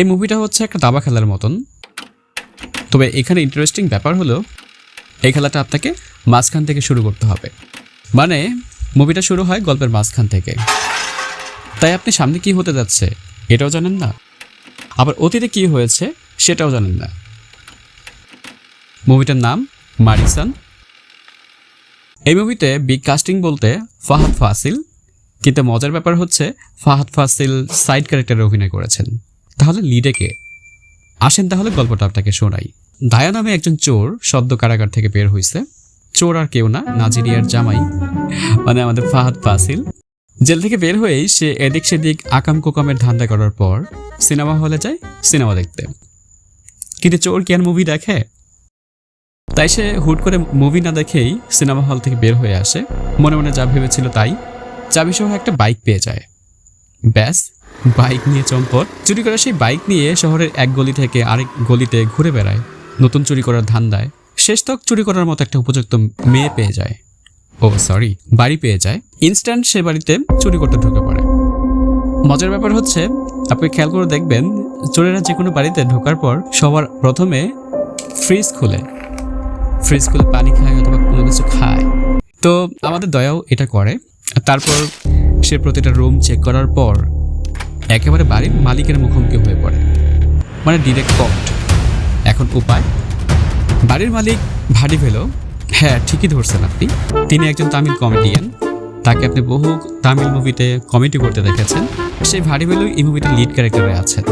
এই মুভিটা হচ্ছে একটা দাবা খেলার মতন। তবে এখানে ইন্টারেস্টিং ব্যাপার হলো, এই খেলাটা আপনাকে মাঝখান থেকে শুরু করতে হবে। মানে মুভিটা শুরু হয় গল্পের মাঝখান থেকে। তাই আপনি সামনে কি হতে যাচ্ছে, এটাও জানেন না? আবার অতীতে কি হয়েছে, সেটাও জানেন না। মুভিটার নাম মারিসান। এই মুভিতে বিগ কাস্টিং বলতে ফাহাদ ফাসিল, কিন্তু মজার ব্যাপার হচ্ছে ফাহাদ ফাসিল সাইড ক্যারেক্টারে অভিনয় করেছেন। তাহলে লিডে কে আসেন তাহলে গল্পটা আপনাকে শোনাই। দায়া নামে একজন চোর সদ্য কারাগার থেকে বের হয়েছে চোর আর কেউ না, নাজিরিয়ার জামাই মানে আমাদের ফাহাদ ফাসিল। জেল থেকে বের হয়েই সে এদিক সেদিক আকাম কোকামের ধান্দা করার পর সিনেমা হলে যায় সিনেমা দেখতে। কিন্তু চোর কি আর মুভি দেখে? তাই সে হুট করে মুভি না দেখেই সিনেমা হল থেকে বের হয়ে আসে। মনে মনে যা ভেবেছিল তাই। চাবি সহ একটা বাইক পেয়ে যায়। ব্যাস বাইক নিয়ে চম্পট। চুরি করা সেই বাইক নিয়ে শহরের এক গলি থেকে আরেক গলিতে ঘুরে বেড়ায়। নতুন চুরি করার ধান্দায় শেষ তক চুরি করার মতো একটা উপযুক্ত মেয়ে পেয়ে যায়। ও সরি বাড়ি পেয়ে যায়। ইনস্ট্যান্ট সে বাড়িতে চুরি করতে ঢুকে পড়ে। মজার ব্যাপার হচ্ছে, আপনি খেয়াল করে দেখবেন, চোরেরা যে কোনো বাড়িতে ঢোকার পর সবার প্রথমে ফ্রিজ খুলে। ফ্রিজ খুলে পানি খায় অথবা কোনো কিছু খায়। তো আমাদের দয়াও এটা করে। তারপর সে প্রতিটা রুম চেক করার পর একেবারে বাড়ির মালিকের মুখোমুখি হয়ে পড়ে। মানে ডিরেক্ট কট এখন উপায়? বাড়ির মালিক ভারী ভেলো। হ্যাঁ ঠিকই ধরছেন আপনি। তিনি একজন তামিল কমেডিয়ান তাকে আপনি বহু তামিল মুভিতে কমেডি করতে দেখেছেন। সেই ভারী ভেলো এই মুভিতে লিড ক্যারেক্টারে আছেন।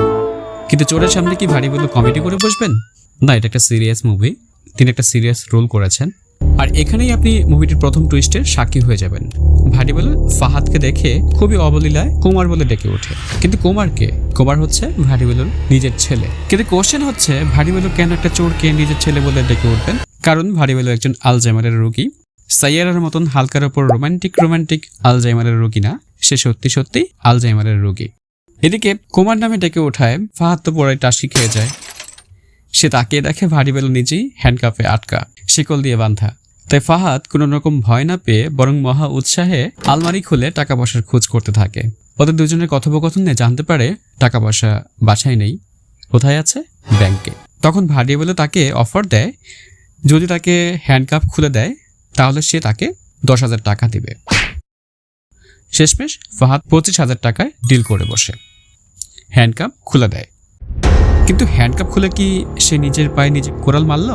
কিন্তু চোরের সামনে কি ভারী ভেলো কমেডি করে বসবেন? না, এটা একটা সিরিয়াস মুভি তিনি একটা সিরিয়াস রোল করেছেন। আর এখানেই আপনি মুভিটির প্রথম টুইস্টের সাক্ষী হয়ে যাবেন। ভাটি বলে ফাহাদকে দেখে খুবই অবলীলায় কুমার বলে ডেকে ওঠে। কিন্তু কুমার কে কুমার হচ্ছে ভাটিবেলুর নিজের ছেলে। কিন্তু কোশ্চেন হচ্ছে ভাটিবেলু কেন একটা চোরকে নিজের ছেলে বলে ডেকে উঠবেন? কারণ ভাটিবেলু একজন আলজাইমারের রোগী। সাইয়ারার মতন হালকার ওপর রোমান্টিক রোমান্টিক আলজাইমারের রোগী না, সে সত্যি সত্যি আলজাইমারের রোগী। এদিকে কুমার নামে ডেকে ওঠায়, ফাহাদ তো পড়ায় টাসকি খেয়ে যায়। সে তাকিয়ে দেখে ভারী বেলু নিজেই হ্যান্ডকাপে আটকা, শিকল দিয়ে বাঁধা। তাই ফাহাদ কোনো রকম ভয় না পেয়ে বরং মহা উৎসাহে আলমারি খুলে টাকা পয়সার খোঁজ করতে থাকে। ওদের দুজনের কথোপকথনে জানতে পারে টাকা পয়সা বাসায় নেই। কোথায় আছে? ব্যাংকে। তখন ভারী বেলু তাকে অফার দেয়। যদি তাকে হ্যান্ডকাপ খুলে দেয়, তাহলে সে তাকে দশ হাজার টাকা দেবে। শেষমেশ ফাহাদ পঁচিশ হাজার টাকায় ডিল করে বসে। হ্যান্ডকাপ খুলে দেয়। কিন্তু হ্যান্ডকাপ খুলে কি সে নিজের পায়ে নিজে কোরাল মারল?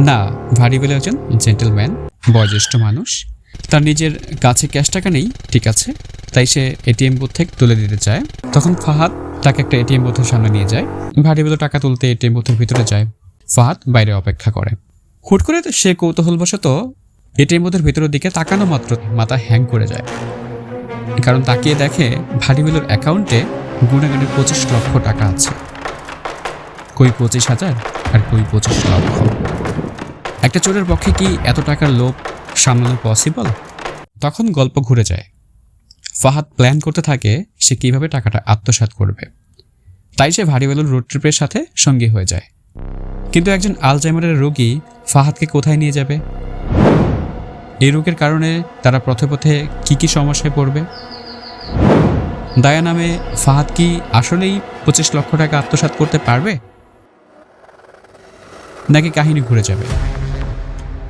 না, ভারী বেলে একজন জেন্টেলম্যান বয়োজ্যেষ্ঠ মানুষ। তার নিজের কাছে ক্যাশ টাকা নেই, ঠিক আছে, তাই সে এটিএম বুথ থেকে তুলে দিতে চায়। তখন ফাহাদ তাকে একটা এটিএম বুথের সামনে নিয়ে যায়। ভারী বেলে টাকা তুলতে এটিএম বুথের ভিতরে যায়। ফাহাদ বাইরে অপেক্ষা করে। হুট করে সে কৌতূহলবশত এটিএম বুথের ভিতরের দিকে তাকানো মাত্র মাথা হ্যাং করে যায়। কারণ তাকিয়ে দেখে ভারী বেলুর অ্যাকাউন্টে গুণাগানে পঁচিশ লক্ষ টাকা আছে। কই পঁচিশ হাজার আর কই পঁচিশ লক্ষ? একটা চোরের পক্ষে কি এত টাকার লোভ সামলানো পসিবল তখন গল্প ঘুরে যায়। ফাহাদ প্ল্যান করতে থাকে সে কীভাবে টাকাটা আত্মসাৎ করবে। তাই সে ভারী বেলুন রোড ট্রিপের সাথে সঙ্গী হয়ে যায়। কিন্তু একজন আলজাইমারের রোগী ফাহাদকে কোথায় নিয়ে যাবে? এই রোগের কারণে তারা পথে পথে কী কী সমস্যায় পড়বে? দায়া নামে ফাহাদ কি আসলেই পঁচিশ লক্ষ টাকা আত্মসাৎ করতে পারবে? নাকি কাহিনী ঘুরে যাবে?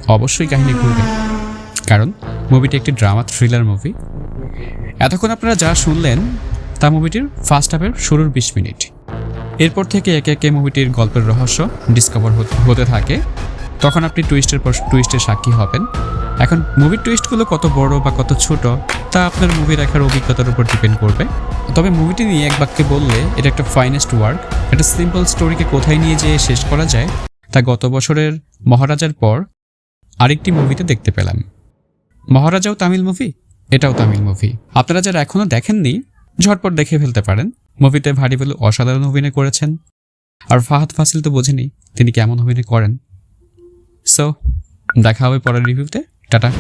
অবশ্যই কাহিনী ঘুরবে কারণ মুভিটি একটি ড্রামা থ্রিলার মুভি এতক্ষণ আপনারা যা শুনলেন, তা মুভিটির ফার্স্ট হাফের শুরুর বিশ মিনিট। এরপর থেকে একে একে মুভিটির গল্পের রহস্য ডিসকভার হতে থাকে। তখন আপনি টুইস্টের পর টুইস্টের সাক্ষী হবেন। এখন মুভির টুইস্টগুলো কত বড় বা কত ছোট, তা আপনার মুভি দেখার অভিজ্ঞতার উপর ডিপেন্ড করবে। তবে মুভিটি নিয়ে এক বাক্যে বললে, এটা একটা ফাইনেস্ট ওয়ার্ক একটা সিম্পল স্টোরিকে কোথায় নিয়ে যেয়ে শেষ করা যায়, তা গত বছরের মহারাজার পর আরেকটি মুভিতে দেখতে পেলাম। মহারাজাও তামিল মুভি? এটাও তামিল মুভি। আপনারা যারা এখনও দেখেননি, ঝটপট দেখে ফেলতে পারেন। মুভিতে ভারী ভেলু অসাধারণ অভিনয় করেছেন। আর ফাহাদ ফাসিল তো বোঝেনি তিনি কেমন অভিনয় করেন। সো দেখা হবে পরের রিভিউতে। টাটা।